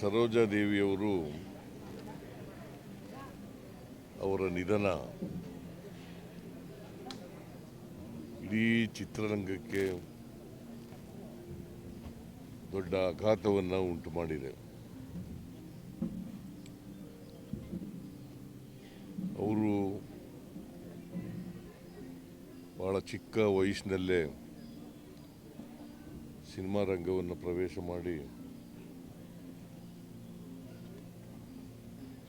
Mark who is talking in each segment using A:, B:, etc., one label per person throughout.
A: ಸರೋಜಾದೇವಿಯವರು ಅವರ ನಿಧನ ಇಡೀ ಚಿತ್ರರಂಗಕ್ಕೆ ದೊಡ್ಡ ಆಘಾತವನ್ನು ಉಂಟು ಮಾಡಿದೆ. ಅವರು ಬಹಳ ಚಿಕ್ಕ ವಯಸ್ಸಿನಲ್ಲೇ ಸಿನಿಮಾ ರಂಗವನ್ನು ಪ್ರವೇಶ ಮಾಡಿ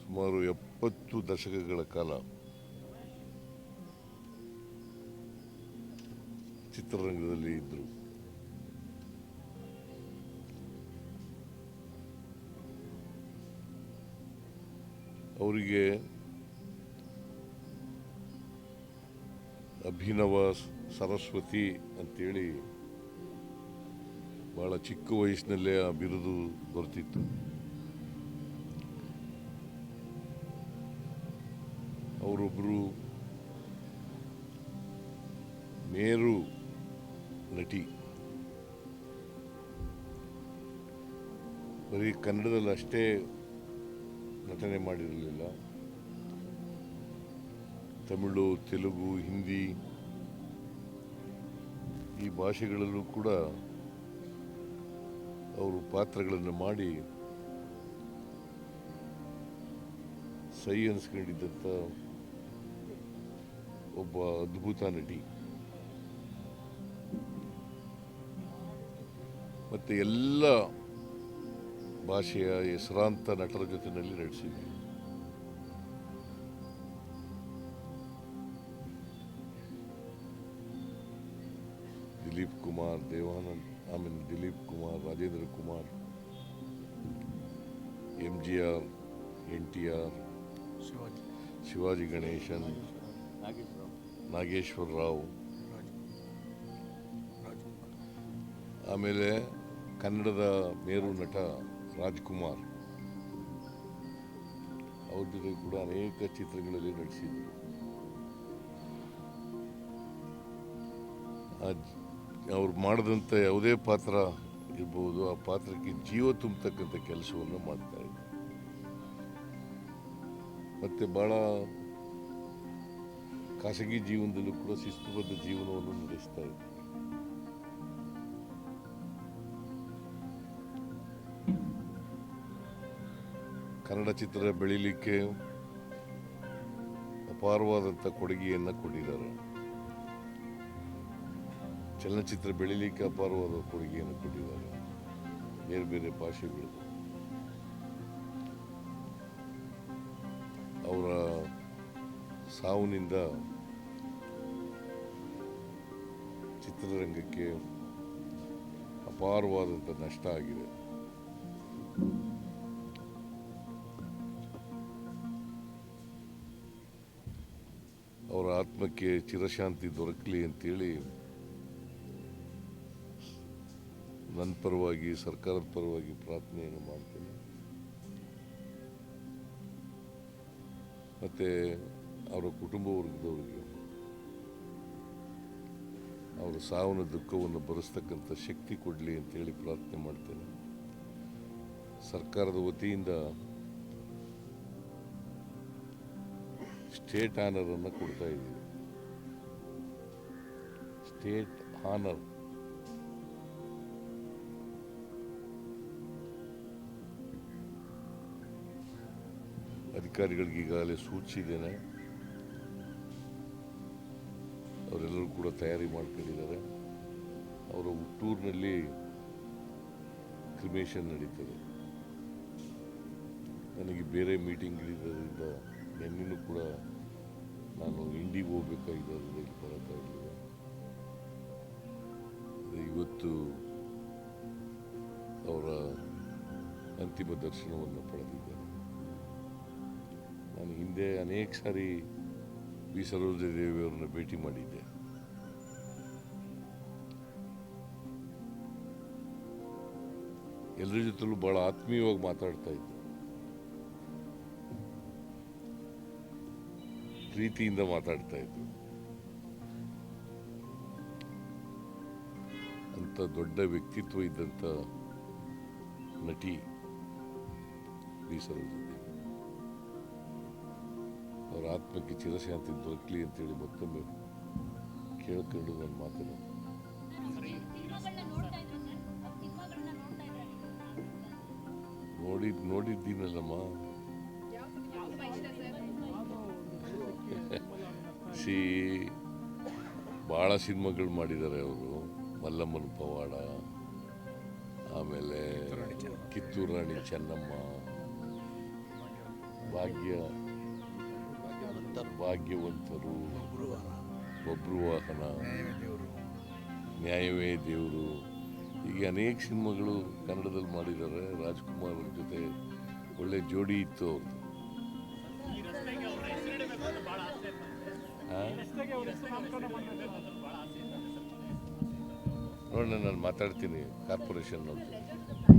A: ಸುಮಾರು ಎಪ್ಪತ್ತು ದಶಕಗಳ ಕಾಲ ಚಿತ್ರರಂಗದಲ್ಲಿ ಇದ್ದರು ಅವರಿಗೆ ಅಭಿನವ ಸರಸ್ವತಿ ಅಂತೇಳಿ ಭಾಳ ಚಿಕ್ಕ ವಯಸ್ಸಿನಲ್ಲೇ ಆ ಬಿರುದು ದೊರೆತಿತ್ತು. ಅವರೊಬ್ಬರು ಮೇರು ನಟಿ ಬರೀ ಕನ್ನಡದಲ್ಲಿ ಅಷ್ಟೇ ನಟನೆ ಮಾಡಿರಲಿಲ್ಲ. ತಮಿಳು, ತೆಲುಗು, ಹಿಂದಿ, ಈ ಭಾಷೆಗಳಲ್ಲೂ ಕೂಡ ಅವರು ಪಾತ್ರಗಳನ್ನು ಮಾಡಿ ಸೈ ಅನಿಸ್ಕೊಂಡಿದ್ದಂಥ ಒಬ್ಬ ಅದ್ಭುತ ನಟಿ. ಮತ್ತು ಎಲ್ಲ ಭಾಷೆಯ ಹೆಸರಾಂತ ನಟರ ಜೊತೆಯಲ್ಲಿ ನಡೆಸಿದ್ವಿ ದಿಲೀಪ್ ಕುಮಾರ್ ದೇವಾನಂದ್ ಆಮೇಲೆ Dilip Kumar Rajendra Kumar M G R N T R
B: Shivaji.
A: Shivaji Ganesan
B: Nageswara.
A: Rao. ಆಮೇಲೆ ಕನ್ನಡದ ಮೇರು ನಟ ರಾಜ್ಕುಮಾರ್. ಅವ್ರ ಜೊತೆ ಕೂಡ ಅನೇಕ ಚಿತ್ರಗಳಲ್ಲಿ ನಟಿಸಿದ್ರು. ಅವ್ರು ಮಾಡಿದಂಥ ಯಾವುದೇ ಪಾತ್ರ ಇರ್ಬೋದು, ಆ ಪಾತ್ರಕ್ಕೆ ಜೀವ ತುಂಬತಕ್ಕಂಥ ಕೆಲಸವನ್ನು ಮಾಡ್ತಾ ಇದ್ದಾರೆ ಮತ್ತು ಬಹಳ ಖಾಸಗಿ ಜೀವನದಲ್ಲೂ ಕೂಡ ಶಿಸ್ತುಬದ್ಧ ಜೀವನವನ್ನು ನಡೆಸ್ತಾ ಇದ್ದೆ. ಕನ್ನಡ ಚಿತ್ರ ಬೆಳೀಲಿಕ್ಕೆ ಅಪಾರವಾದಂಥ ಕೊಡುಗೆಯನ್ನು ಕೊಟ್ಟಿದ್ದಾರೆ. ಚಲನಚಿತ್ರ ಬೆಳೀಲಿಕ್ಕೆ ಅಪಾರವಾದ ಕೊಡುಗೆಯನ್ನು ಕೊಟ್ಟಿದ್ದಾರೆ. ಬೇರೆ ಬೇರೆ ಭಾಷೆಗಳು. ಅವರ ಸಾವಿನಿಂದ ಚಿತ್ರರಂಗಕ್ಕೆ ಅಪಾರವಾದಂಥ ನಷ್ಟ ಆಗಿದೆ. ಅವರ ಆತ್ಮಕ್ಕೆ ಚಿರಶಾಂತಿ ದೊರಕಲಿ ಅಂತೇಳಿ ನನ್ನ ಪರವಾಗಿ, ಸರ್ಕಾರದ ಪರವಾಗಿ ಪ್ರಾರ್ಥನೆಯನ್ನು ಮಾಡ್ತೇನೆ. ಮತ್ತು ಅವರ ಕುಟುಂಬ ವರ್ಗದವರಿಗೆ ಅವರ ಸಾವಿನ ದುಃಖವನ್ನು ಭರಿಸ್ತಕ್ಕಂಥ ಶಕ್ತಿ ಕೊಡಲಿ ಅಂತೇಳಿ ಪ್ರಾರ್ಥನೆ ಮಾಡ್ತೇನೆ. ಸರ್ಕಾರದ ವತಿಯಿಂದ ಸ್ಟೇಟ್ ಆನರನ್ನು ಕೊಡ್ತಾ ಇದ್ದೀವಿ. State honour. ಅಧಿಕಾರಿಗಳಿಗೆ ಈಗಾಗಲೇ ಸೂಚಿಸಿದ್ದೇನೆ ಅವರೆಲ್ಲರೂ ಕೂಡ ತಯಾರಿ ಮಾಡ್ಕೊಂಡಿದ್ದಾರೆ. ಅವರ ಹುಟ್ಟೂರಿನಲ್ಲಿ ಕ್ರಿಮೇಷನ್ ನಡೀತದೆ. ನನಗೆ ಬೇರೆ ಮೀಟಿಂಗ್ಗಳಿರೋದ್ರಿಂದ ನಿನ್ನೆನೂ ಕೂಡ ನಾನು ಇಂಡಿಗೆ ಹೋಗ್ಬೇಕಾಗಿದ್ದರಿಂದ ಇಲ್ಲಿ ಬರೋಕ್ಕಾಗಲಿಲ್ಲ ಇವತ್ತು ಅವರ ಅಂತಿಮ ದರ್ಶನವನ್ನು ಪಡೆದಿದ್ದೇನೆ. ನಾನು ಹಿಂದೆ ಅನೇಕ ಸಾರಿ ವಿ ಸರೋಜದೇವಿಯವರನ್ನ ಭೇಟಿ ಮಾಡಿದ್ದೆ. ಎಲ್ಲರ ಜೊತೆಲೂ ಬಹಳ ಆತ್ಮೀಯವಾಗಿ ಮಾತಾಡ್ತಾ ಇದ್ದೆ. ಪ್ರೀತಿಯಿಂದ ಮಾತಾಡ್ತಾ ಇದ್ದೆ. ಅಂತ ದೊಡ್ಡ ವ್ಯಕ್ತಿತ್ವ ಇದ್ದಂಥ ನಟಿ ಬಿ ಸರೋಜಿದ್ದೇವಿ ಅವರ ಆತ್ಮಕ್ಕೆ ಚಿರಶಾಂತಿ ದೊರಕಲಿ ಅಂತೇಳಿ ಮತ್ತೊಮ್ಮೆ ಕೇಳ್ಕೊಂಡು ನನ್ನ ಮಾತನ್ನು. ನೋಡಿ, ನೋಡಿದ್ದೀನಲ್ಲಮ್ಮ. ಸಿ ಭಾಳ ಸಿನಿಮಾಗಳು ಮಾಡಿದ್ದಾರೆ ಅವರು. ಮಲ್ಲಮ್ಮನ ಪವಾಡ, ಆಮೇಲೆ ಕಿತ್ತೂರು ರಾಣಿ ಚೆನ್ನಮ್ಮ, ಭಾಗ್ಯ ಭಾಗ್ಯವಂತರು. ಒಬ್ಬರು ವಾಹನ. ನ್ಯಾಯವೇ ದೇವರು. ಹೀಗೆ ಅನೇಕ ಸಿನಿಮಾಗಳು ಕನ್ನಡದಲ್ಲಿ ಮಾಡಿದ್ದಾರೆ. ರಾಜ್ಕುಮಾರ್ ಅವ್ರ ಜೊತೆ ಒಳ್ಳೆ ಜೋಡಿ ಇತ್ತು ನೋಡೋಣ ನಾನು ಮಾತಾಡ್ತೀನಿ. ಕಾರ್ಪೊರೇಷನ್ ಅಂತ